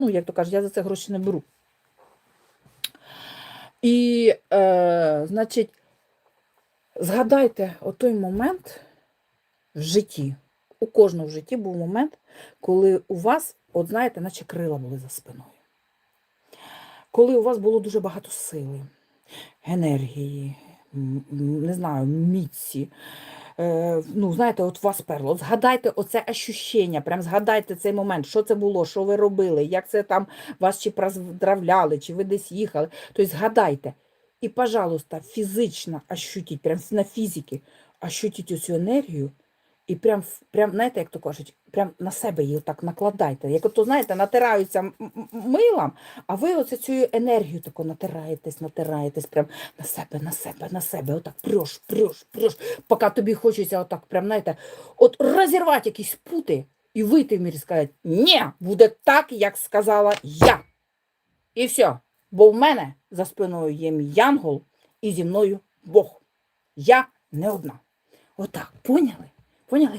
Ну, як то кажуть, я за це гроші не беру. І, е, значить, згадайте отой момент в житті. У кожного в житті був момент, коли у вас, от знаєте, наче крила були за спиною. Коли у вас було дуже багато сили, енергії, не знаю, міці. Е, ну, знаєте, от вас перло. Згадайте оце ощущення, прям згадайте цей момент, що це було, що ви робили, як це там вас чи поздравляли, чи ви десь їхали. Тобто згадайте. І, пожалуйста, фізично ощутіть, прям на фізики, ощутіть цю енергію, і прям, прям, знаєте, як то кажуть, прям на себе її так накладайте. Як ото, знаєте, натираються милом, а ви оце цю енергію таку натираєтесь, натираєтесь прям на себе, на себе, на себе. Отак прьош, прьош, прьош, поки тобі хочеться отак, прям, знаєте, от розірвати якісь пути і вийти в мір і сказати, ні, буде так, як сказала я. І все. Бо в мене за спиною є мій янгол і зі мною Бог. Я не одна. Отак, поняли? Поняли?